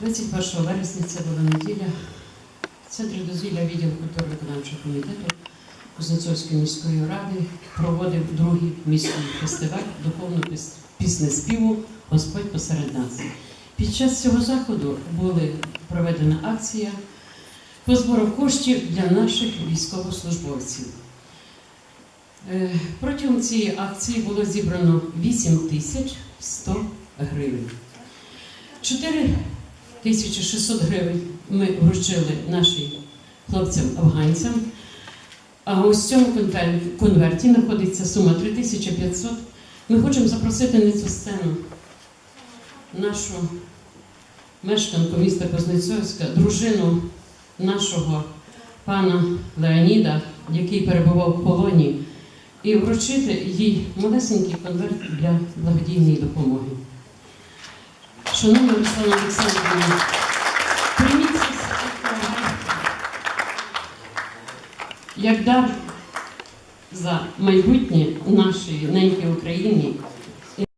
31 вересня це була неділя. Центр дозвілля відділу культури виконавчого комітету Кузнецовської міської ради проводив другий міський фестиваль духовну пісне співу Господь посеред нас. Під час цього заходу була проведена акція по збору коштів для наших військовослужбовців. Е, протягом цієї акції було зібрано 8 100 гривень. Чотири 1600 гривень ми вручили нашим хлопцям-афганцям. А ось в цьому конверті знаходиться сума 3500. Ми хочемо запросити на цю сцену нашу мешканку міста Кознецьовська, дружину нашого пана Леоніда, який перебував в полоні, і вручити їй малесенький конверт для благодійної допомоги. Шановна Руслана Олександрівна, прийміть це як дар за майбутнє нашої неньки України